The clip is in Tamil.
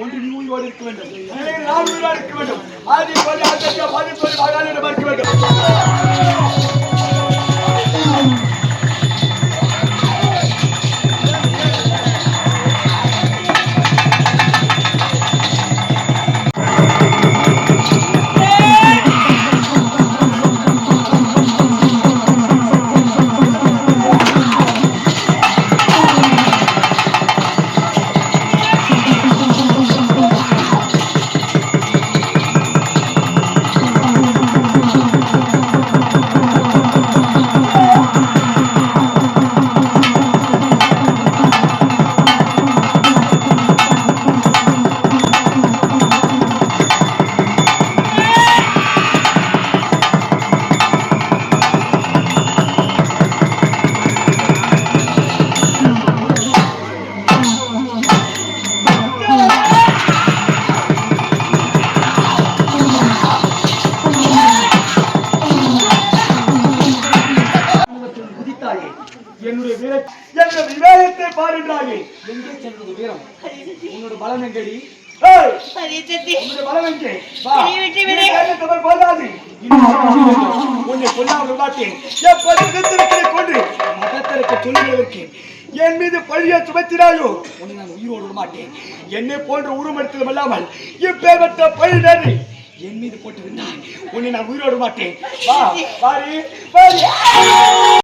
ஒன்று நீ உயிரோடு இருக்க வேண்டும். இல்லை நான் உயிரோடு இருக்க வேண்டும். ஆதி போய் ஆச்சரியா பாதி போய் வாழால் என்னுடைய வீர என்னுடைய விவேகத்தை பாருன்றாயே. எங்கே சென்றது வீரம்? உன்னோட பலம் எங்கடி? சொல்லுவதற்கு என் மீது பழிய சுமத்தினாயோ? உன்னை நான் உயிரோடு விட மாட்டேன் என்னை போன்ற உருவெடுத்ததும் இல்லாமல் இப்பேற்பட்ட பழி என் மீது போட்டு விட்டாய் உன்னை நான் உயிரோடு மாட்டேன் வா வாரி வாரி